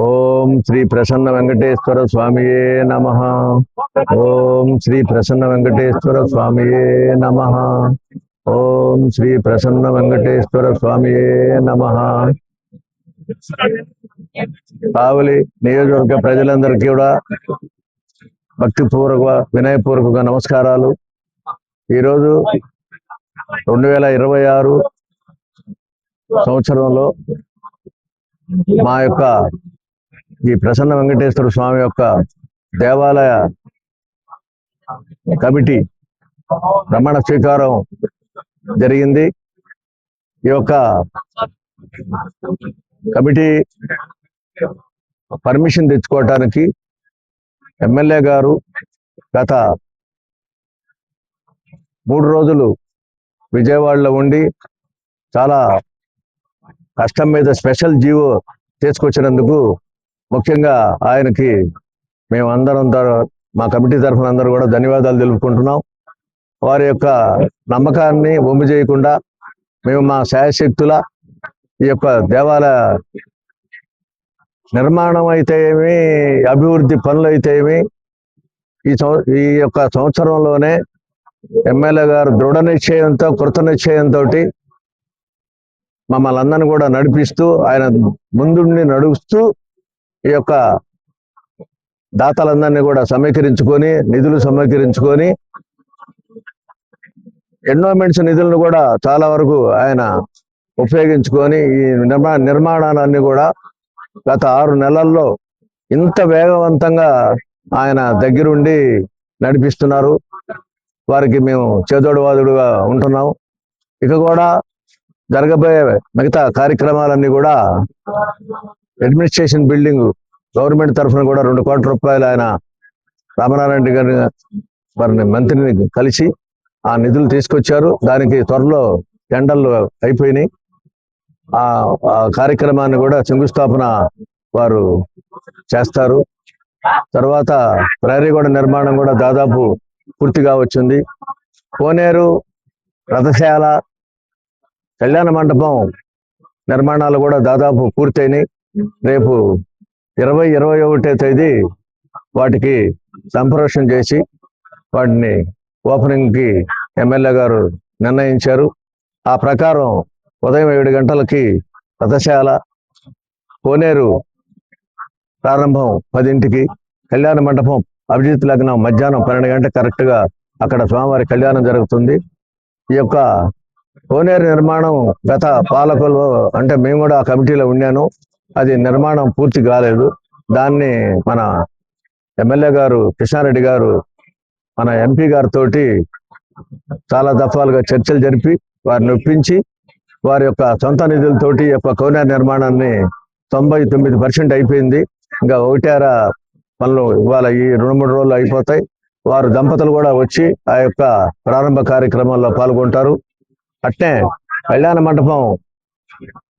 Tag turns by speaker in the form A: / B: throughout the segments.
A: ఓం శ్రీ ప్రసన్న వెంకటేశ్వర స్వామియే నమ. ఓం శ్రీ ప్రసన్న వెంకటేశ్వర స్వామియే నమ. ఓం శ్రీ ప్రసన్న వెంకటేశ్వర స్వామియే నమ. కావలి నియోజకవర్గ ప్రజలందరికీ కూడా భక్తిపూర్వక వినయపూర్వక నమస్కారాలు. ఈరోజు రెండు వేల ఇరవై ఆరు సంవత్సరంలో మా యొక్క ఈ ప్రసన్న వెంకటేశ్వర స్వామి యొక్క దేవాలయ కమిటీ ప్రమాణ స్వీకారం జరిగింది. ఈ యొక్క కమిటీ పర్మిషన్ తెచ్చుకోవటానికి ఎమ్మెల్యే గారు గత మూడు రోజులు విజయవాడలో ఉండి చాలా కష్టం మీద స్పెషల్ జీవో తీసుకొచ్చినందుకు ముఖ్యంగా ఆయనకి మేము అందరం మా కమిటీ తరఫున అందరూ కూడా ధన్యవాదాలు తెలుపుకుంటున్నాం. వారి యొక్క నమ్మకాన్ని ఒమ్ము చేయకుండా మేము మా శాయశక్తుల ఈ యొక్క దేవాలయ నిర్మాణం అయితే ఏమి అభివృద్ధి పనులు అయితే ఏమి ఈ సంవ- ఈ యొక్క సంవత్సరంలోనే ఎమ్మెల్యే గారు దృఢ నిశ్చయంతో కృత నిశ్చయంతో మమ్మల్ని అందరిని కూడా నడిపిస్తూ ఆయన ముందుండి నడుస్తూ ఈ యొక్క దాతలందరినీ కూడా సమీకరించుకొని నిధులు సమీకరించుకొని ఎండోమెంట్స్ నిధులను కూడా చాలా వరకు ఆయన ఉపయోగించుకొని ఈ నిర్మా నిర్మాణాలన్నీ కూడా గత ఆరు నెలల్లో ఇంత వేగవంతంగా ఆయన దగ్గరుండి నడిపిస్తున్నారు. వారికి మేము చేదోడువాదుడుగా ఉంటున్నాం. ఇక కూడా జరగబోయే మిగతా కార్యక్రమాలన్నీ కూడా అడ్మినిస్ట్రేషన్ బిల్డింగ్ గవర్నమెంట్ తరఫున కూడా రెండు కోట్ల రూపాయలు ఆయన రామనారాయణ గారి వారిని మంత్రిని కలిసి ఆ నిధులు తీసుకొచ్చారు. దానికి త్వరలో టెండర్లు అయిపోయినాయి. ఆ కార్యక్రమాన్ని కూడా శంకుస్థాపన వారు చేస్తారు. తర్వాత ప్రహరీగూడ నిర్మాణం కూడా దాదాపు పూర్తిగా వచ్చింది. కోనేరు రథశాల కళ్యాణ మండపం నిర్మాణాలు కూడా దాదాపు పూర్తయినాయి. రేపు ఇరవై ఇరవై ఒకటో తేదీ వాటికి సంప్రోషణ చేసి వాటిని ఓపెనింగ్కి ఎమ్మెల్యే గారు నిర్ణయించారు. ఆ ప్రకారం ఉదయం ఏడు గంటలకి రథశాల కోనేరు ప్రారంభం పదింటికి కళ్యాణ మండపం అభిజిత్ లగ్నం మధ్యాహ్నం పన్నెండు గంటల కరెక్ట్గా అక్కడ స్వామివారి కళ్యాణం జరుగుతుంది. ఈ యొక్క కోనేరు నిర్మాణం గత పాలకులు అంటే మేము కూడా ఆ కమిటీలో ఉన్నాను. అది నిర్మాణం పూర్తి కాలేదు. దాన్ని మన ఎమ్మెల్యే గారు కృష్ణారెడ్డి గారు మన ఎంపీ గారితో చాలా దఫాలుగా చర్చలు జరిపి వారిని ఒప్పించి వారి యొక్క సొంత నిధులతోటి యొక్క కోనేరు నిర్మాణాన్ని తొంభై తొమ్మిది పర్సెంట్ అయిపోయింది. ఇంకా ఒకటార పనులు ఇవాళ ఈ రెండు మూడు రోజులు అయిపోతాయి. వారు దంపతులు కూడా వచ్చి ఆ యొక్క ప్రారంభ కార్యక్రమంలో పాల్గొంటారు. అట్నే కళ్యాణ మండపం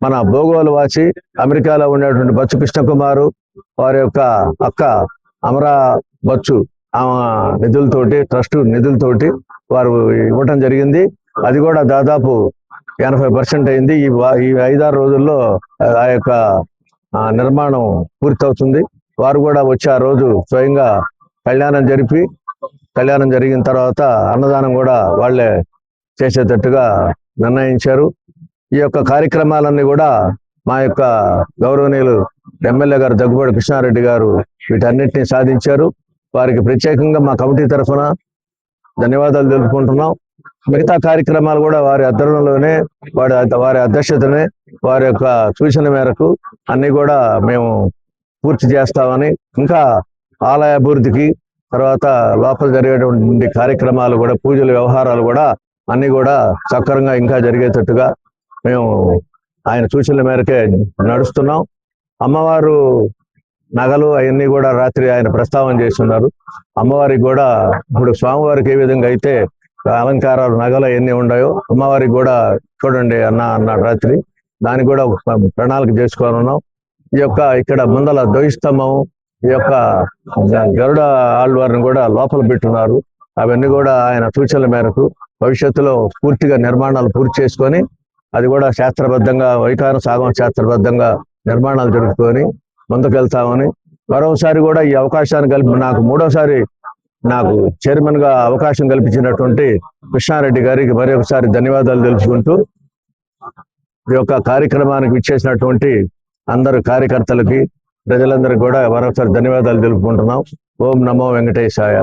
A: మన భోగోలు వాచి అమెరికాలో ఉండేటువంటి బచ్చు కృష్ణకుమారు వారి యొక్క అక్క అమరా బచ్చు ఆమె నిధులతోటి ట్రస్ట్ నిధులతోటి వారు ఇవ్వటం జరిగింది. అది కూడా దాదాపు ఎనభై పర్సెంట్ అయింది. ఈ ఈ ఐదారు రోజుల్లో ఆ- యొక్క నిర్మాణం పూర్తవుతుంది. వారు కూడా వచ్చి ఆ రోజు స్వయంగా కళ్యాణం జరిపి కళ్యాణం జరిగిన తర్వాత అన్నదానం కూడా వాళ్ళే చేసేటట్టుగా నిర్ణయించారు. ఈ యొక్క కార్యక్రమాలన్నీ కూడా మా యొక్క గౌరవనీయులు ఎమ్మెల్యే గారు దగ్గుబాటి కృష్ణారెడ్డి గారు వీటన్నిటిని సాధించారు. వారికి ప్రత్యేకంగా మా కమిటీ తరఫున ధన్యవాదాలు తెలుపుకుంటున్నాం. మిగతా కార్యక్రమాలు కూడా వారి అధ్వర్యంలోనే వారి వారి అధ్యక్షతనే వారి యొక్క సూచన మేరకు అన్ని కూడా మేము పూర్తి చేస్తామని ఇంకా ఆలయ అభివృద్ధికి తర్వాత లోపల జరిగేటువంటి కార్యక్రమాలు కూడా పూజల వ్యవహారాలు కూడా అన్ని కూడా సక్రమంగా ఇంకా జరిగేటట్టుగా మేము ఆయన సూచనల మేరకే నడుస్తున్నాం. అమ్మవారు నగలు అవన్నీ కూడా రాత్రి ఆయన ప్రస్తావన చేస్తున్నారు. అమ్మవారికి కూడా ఇప్పుడు స్వామివారికి ఏ విధంగా అయితే అలంకారాలు నగలు అవన్నీ ఉన్నాయో అమ్మవారికి కూడా చూడండి అన్న అన్నాడు రాత్రి దానికి కూడా ప్రణాళిక చేసుకొని ఉన్నాం ఈ యొక్క ఇక్కడ ముందల ద్వైస్తంభం ఈ యొక్క గరుడ ఆళ్వారిని కూడా లోపల పెట్టున్నారు. అవన్నీ కూడా ఆయన సూచనల మేరకు భవిష్యత్తులో పూర్తిగా నిర్మాణాలు పూర్తి చేసుకొని అది కూడా శాస్త్రబద్ధంగా వైఖాన సాగం శాస్త్రబద్ధంగా నిర్మాణాలు జరుపుకొని ముందుకెళ్తామని మరోసారి కూడా ఈ అవకాశాన్ని కలిపి నాకు మూడోసారి నాకు చైర్మన్గా అవకాశం కల్పించినటువంటి కృష్ణారెడ్డి గారికి మరి ఒకసారి ధన్యవాదాలు తెలుసుకుంటూ ఈ యొక్క కార్యక్రమానికి ఇచ్చేసినటువంటి అందరు కార్యకర్తలకి ప్రజలందరికీ కూడా మరొకసారి ధన్యవాదాలు తెలుపుకుంటున్నాం. ఓం నమో వెంకటేశాయ.